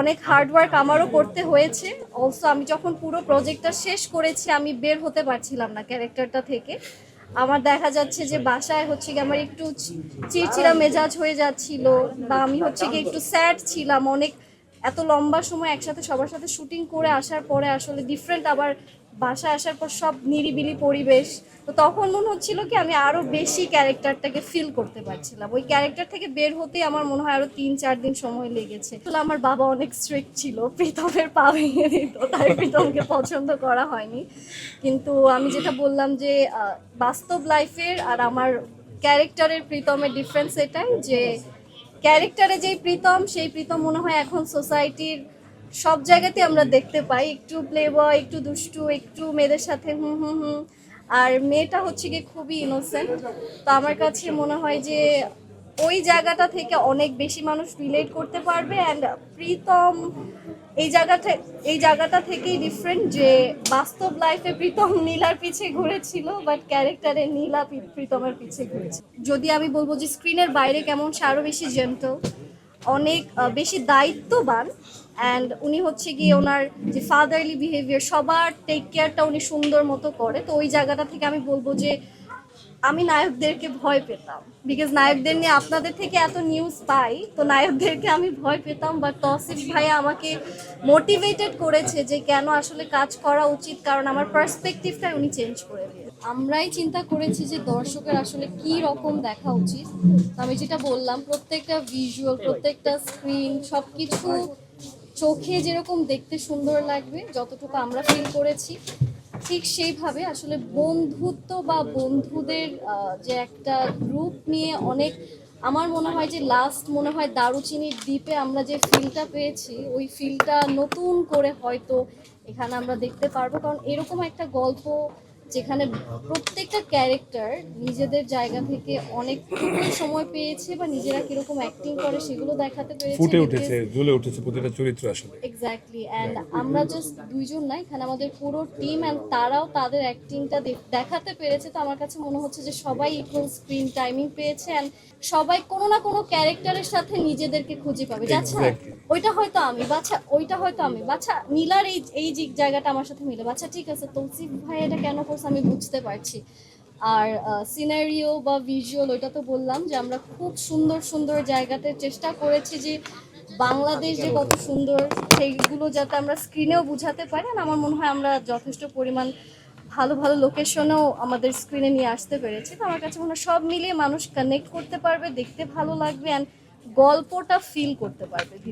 অনেক হার্ডওয়ার্ক আমারও করতে হয়েছে। অলসো আমি যখন পুরো প্রজেক্টটা শেষ করেছি আমি বের হতে পারছিলাম না ক্যারেক্টারটা থেকে। আমার দেখা যাচ্ছে যে বাসায় হচ্ছে কি আমার একটু চিরচিরা চিড়চিড়া মেজাজ হয়ে যাচ্ছিল বা আমি হচ্ছে গিয়ে একটু স্যাড ছিলাম। অনেক এত লম্বা সময় একসাথে সবার সাথে শুটিং করে আসার পরে আসলে ডিফারেন্ট আবার বাসায় আসার পর সব নিরিবিলি পরিবেশ, তো তখন মনে হচ্ছিল কি আমি আরও বেশি ক্যারেক্টারটাকে ফিল করতে পারছিলাম। ওই ক্যারেক্টার থেকে বের হতে আমার মনে হয় আরও তিন, চার দিন সময় লেগেছে। আসলে আমার বাবা অনেক স্ট্রিক্ট ছিল, প্রীতমের পা ভেঙে দিত, তাই প্রীতমকে পছন্দ করা হয়নি। কিন্তু আমি যেটা বললাম যে বাস্তব লাইফের আর আমার ক্যারেক্টারের প্রীতমের ডিফারেন্স এটাই যে, ক্যারেক্টারে যেই প্রীতম, সেই প্রীতম মনে হয় এখন সোসাইটির সব জায়গাতে আমরা দেখতে পাই। একটু প্লে বয় একটু দুষ্টু, একটু মেয়েদের সাথে হুম হুম হুম। আর মেয়েটা হচ্ছে গিয়ে খুবই ইনোসেন্ট তো আমার কাছে মনে হয় যে ওই জায়গাটা থেকে অনেক বেশি মানুষ রিলেট করতে পারবে অ্যান্ড প্রীতম এই জায়গাটা এই জায়গাটা থেকেই ডিফারেন্ট যে বাস্তব লাইফে প্রীতম নীলার পিছে ঘুরেছিল বাট ক্যারেক্টারে নীলা প্রীতমের পিছে ঘুরেছে। যদি আমি বলব যে স্ক্রিনের বাইরে কেমন সে আরও বেশি জেন্টল অনেক বেশি দায়িত্ববান। অ্যান্ড উনি হচ্ছে গিয়ে ওনার যে ফাদারলি বিহেভিয়ার সবার টেক কেয়ারটা উনি সুন্দর মতো করে। তো ওই জায়গাটা থেকে আমি বলব যে আমি নায়কদেরকে ভয় পেতাম। বিকজ নায়কদের নিয়ে আপনাদের থেকে এত নিউজ পাই, তো নায়কদেরকে আমি ভয় পেতাম বাট তসিফ ভাইয়া আমাকে মোটিভেটেড করেছে যে কেন আসলে কাজ করা উচিত, কারণ আমার পার্সপেক্টিভটা উনি চেঞ্জ করে দিয়ে আমরাই চিন্তা করেছি যে দর্শকের আসলে কি রকম দেখা উচিত। আমি যেটা বললাম, প্রত্যেকটা ভিজুয়াল প্রত্যেকটা স্ক্রিন সব কিছু চোখে যেরকম দেখতে সুন্দর লাগবে, যতটুকু আমরা ফিল করেছি। ঠিক সেইভাবে আসলে বন্ধুত্ব বা বন্ধুদের যে একটা গ্রুপ নিয়ে অনেক, আমার মনে হয় যে লাস্ট মনে হয় দারুচিনির দ্বীপে আমরা যে ফিলটা পেয়েছি, ওই ফিলটা নতুন করে হয়তো এখানে আমরা দেখতে পারব। কারণ এরকম একটা গল্প যেখানে প্রত্যেকটা ক্যারেক্টার নিজেদের জায়গা থেকে অনেকটুকু সময় পেয়েছে বা নিজেরা কীরকম অ্যাক্টিং করে সেগুলো দেখাতে পেরেছে ফুটে উঠেছে জ্বলে উঠেছে প্রতিটা চরিত্র আসলে। এক্স্যাক্টলি অ্যান্ড আমরা জাস্ট দুইজন না এখানে আমাদের পুরো টিম অ্যান্ড তারাও তাদের অ্যাক্টিংটা দেখাতে পেরেছে। তো আমার কাছে মনে হচ্ছে যে সবাই ইকুয়াল স্ক্রিন টাইমিং পেয়েছে অ্যান্ড সবাই কোনো না কোনো ক্যারেক্টারের সাথে নিজেদেরকে খুঁজে পাবে। যে আচ্ছা ওইটা হয়তো আমি বাচ্চা ওইটা হয়তো আমি বাচ্চা নীলার এই এই জায়গাটা আমার সাথে মিলে বাচ্চা ঠিক আছে তৌসিফ ভাই এটা কেন করছে? আমি বুঝতে পারছি। আর সিনারিও বা ভিজুয়াল ওইটা তো বললাম যে আমরা খুব সুন্দর সুন্দর জায়গাতে চেষ্টা করেছি যে বাংলাদেশ যে কত সুন্দর সেইগুলো যাতে আমরা স্ক্রিনেও বুঝাতে পারি আর আমার মনে হয় আমরা যথেষ্ট পরিমাণ ভালো ভালো লোকেশনেও আমাদের স্ক্রিনে নিয়ে আসতে পেরেছি। তো আমার কাছে মনে হয় সব মিলিয়ে মানুষ কানেক্ট করতে পারবে দেখতে ভালো লাগবে অ্যান্ড গল্পটা ফিল করতে পারবে।